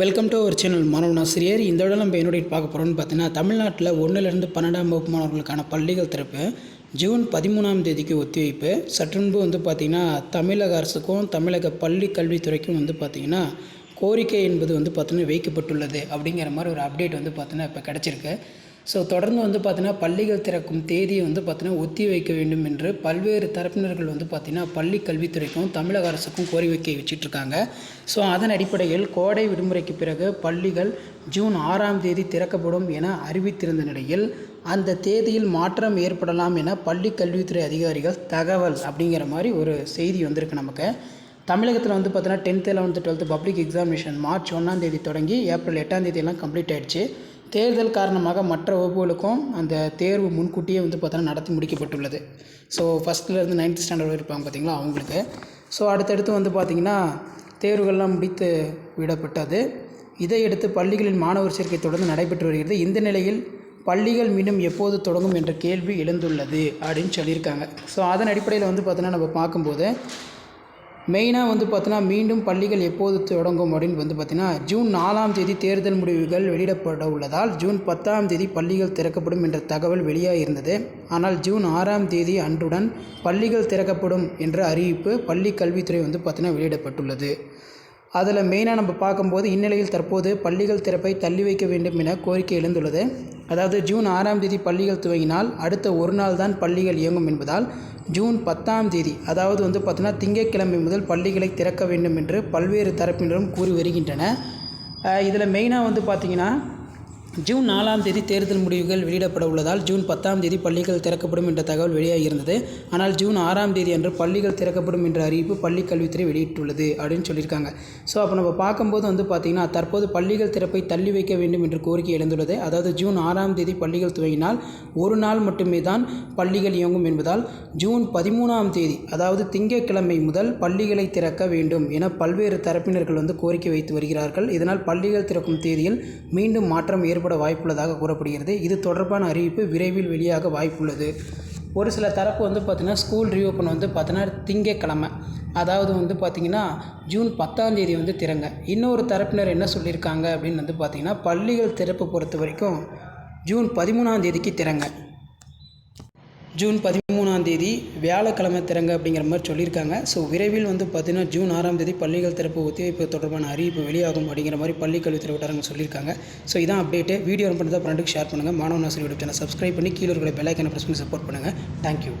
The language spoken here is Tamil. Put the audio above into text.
வெல்கம் டு அவர் சேனல் மாணவனாசிரியர் இந்த விட நம்ம என்னுடைய பார்க்க போகிறோம்னு பார்த்தீங்கன்னா தமிழ்நாட்டில் ஒன்றிலிருந்து பன்னெண்டாம் வகுப்பு மாணவர்களுக்கான பள்ளிகள் திறப்பு ஜூன் பதிமூணாம் தேதிக்கு ஒத்திவைப்பு. சற்றுமுன்பு வந்து பார்த்திங்கன்னா தமிழக அரசுக்கும் தமிழக பள்ளி கல்வித்துறைக்கும் வந்து பார்த்திங்கன்னா கோரிக்கை என்பது வந்து பார்த்திங்கன்னா வைக்கப்பட்டுள்ளது. அப்படிங்கிற மாதிரி ஒரு அப்டேட் வந்து பார்த்திங்கன்னா இப்போ கிடச்சிருக்கு. ஸோ தொடர்ந்து வந்து பார்த்தீங்கன்னா பள்ளிகள் திறக்கும் தேதியை வந்து பார்த்தீங்கன்னா ஒத்தி வைக்க வேண்டும் என்று பல்வேறு தரப்பினர்கள் வந்து பார்த்திங்கன்னா பள்ளி கல்வித்துறைக்கும் தமிழக அரசுக்கும் கோரிக்கை வச்சிட்ருக்காங்க. ஸோ அதன் அடிப்படையில் கோடை விடுமுறைக்கு பிறகு பள்ளிகள் ஜூன் ஆறாம் தேதி திறக்கப்படும் என அறிவித்திருந்த நிலையில் அந்த தேதியில் மாற்றம் ஏற்படலாம் என பள்ளி கல்வித்துறை அதிகாரிகள் தகவல் அப்படிங்கிற மாதிரி ஒரு செய்தி வந்திருக்கு நமக்கு. தமிழகத்தில் வந்து பார்த்தீங்கன்னா tenth eleventh twelfth public examination March ஒன்றாம் தேதி தொடங்கி ஏப்ரல் எட்டாம் தேதியெல்லாம் கம்ப்ளீட் ஆகிடுச்சு தேர்தல் காரணமாக மற்ற வகுப்புகளுக்கும் அந்த தேர்வு முன்கூட்டியே வந்து பார்த்தோன்னா நடத்தி முடிக்கப்பட்டுள்ளது. ஸோ ஃபஸ்ட்லேருந்து நைன்த் ஸ்டாண்டர்ட் இருப்பாங்க பார்த்தீங்களா அவங்களுக்கு. ஸோ அடுத்தடுத்து வந்து பார்த்திங்கன்னா தேர்வுகள்லாம் முடித்து விடப்பட்டது. இதையடுத்து பள்ளிகளின் மாணவர் சேர்க்கை தொடர்ந்து நடைபெற்று வருகிறது. இந்த நிலையில் பள்ளிகள் மீண்டும் எப்போது தொடங்கும் என்ற கேள்வி எழுந்துள்ளது அப்படின்னு சொல்லியிருக்காங்க. ஸோ அதன் அடிப்படையில் வந்து பார்த்தோன்னா நம்ம பார்க்கும்போது மெயினாக வந்து பார்த்தோன்னா மீண்டும் பள்ளிகள் எப்போது தொடங்கும் அப்படின்னு வந்து பார்த்தீங்கன்னா ஜூன் நாலாம் தேதி தேர்தல் முடிவுகள் வெளியிடப்பட உள்ளதால் ஜூன் பத்தாம் தேதி பள்ளிகள் திறக்கப்படும் என்ற தகவல் வெளியாக இருந்தது ஆனால் ஜூன் ஆறாம் தேதி அன்றுடன் பள்ளிகள் திறக்கப்படும் என்ற அறிவிப்பு பள்ளி கல்வித்துறை வந்து பார்த்தீங்கன்னா வெளியிடப்பட்டுள்ளது. அதில் மெயினாக நம்ம பார்க்கும்போது இந்நிலையில் தற்போது பள்ளிகள் திறப்பை தள்ளி வைக்க வேண்டும் என கோரிக்கை எழுந்துள்ளது. அதாவது ஜூன் ஆறாம் தேதி பள்ளிகள் துவங்கினால் அடுத்த ஒரு நாள் தான் பள்ளிகள் இயங்கும் என்பதால் ஜூன் பத்தாம் தேதி அதாவது வந்து பார்த்தோன்னா திங்கட்கிழமை முதல் பள்ளிகளை திறக்க வேண்டும் என்று பல்வேறு தரப்பினரும் கூறி வருகின்றன. இதில் மெயினாக வந்து பார்த்திங்கன்னா ஜூன் நாலாம் தேதி தேர்தல் முடிவுகள் வெளியிடப்பட உள்ளதால் ஜூன் பத்தாம் தேதி பள்ளிகள் திறக்கப்படும் என்ற தகவல் வெளியாகியிருந்தது. ஆனால் ஜூன் ஆறாம் தேதி அன்று பள்ளிகள் திறக்கப்படும் என்ற அறிவிப்பு பள்ளி கல்வித்துறை வெளியிட்டுள்ளது அப்படின்னு சொல்லியிருக்காங்க. ஸோ அப்போ நம்ம பார்க்கும்போது வந்து பார்த்திங்கன்னா தற்போது பள்ளிகள் திறப்பை தள்ளி வைக்க வேண்டும் என்று கோரிக்கை எழுந்துள்ளது. அதாவது ஜூன் ஆறாம் தேதி பள்ளிகள் துவங்கினால் ஒரு நாள் மட்டுமே தான் பள்ளிகள் இயங்கும் என்பதால் ஜூன் பதிமூணாம் தேதி அதாவது திங்கட்கிழமை முதல் பள்ளிகளை திறக்க வேண்டும் என பல்வேறு தரப்பினர்கள் வந்து கோரிக்கை வைத்து வருகிறார்கள். இதனால் பள்ளிகள் திறக்கும் தேதியில் மீண்டும் மாற்றம் ஏற்படும் ஏற்பட வாய்ப்புள்ளதாக கூறப்படுகிறது. இது தொடர்பான அறிவிப்பு விரைவில் வெளியாக வாய்ப்புள்ளது. ஒரு சில தரப்பு வந்து பார்த்திங்கன்னா ஸ்கூல் ரீஓப்பன் வந்து பார்த்தீங்கன்னா திங்கக்கிழமை அதாவது வந்து பார்த்திங்கன்னா ஜூன் பத்தாம் தேதி வந்து திறங்க. இன்னொரு தரப்பினர் என்ன சொல்லியிருக்காங்க அப்படின்னு வந்து பார்த்திங்கன்னா பள்ளிகள் திறப்பு பொறுத்த வரைக்கும் ஜூன் பதிமூணாம் தேதிக்கு திறங்க. ஜூன் பதிமூணாம் தேதி வியாழக்கிழமை திறங்க அப்படிங்கிற மாதிரி சொல்லியிருக்காங்க. ஸோ விரைவில் வந்து பார்த்திங்கன்னா ஜூன் ஆறாம் தேதி பள்ளிகள் திறப்பு ஒத்திவைப்பு தொடர்பான அறிவிப்பு வெளியாகும் அப்படிங்கிற மாதிரி பள்ளி கல்வித்துறை வட்டாரங்க சொல்லியிருக்காங்க. ஸோ இதான் அப்டேட்டு வீடியோ பண்ணி தான் ஃப்ரெண்டுக்கு ஷேர் பண்ணுங்கள் மாணவ ஆசிரியர் யூடியூப் சேனல் சப்ஸ்கிரைப் பண்ணி கீழே இருக்கிற பெல்லைக்கான ப்ரெஸ் பண்ணி சப்போர்ட் பண்ணுங்கள் தேங்க்யூ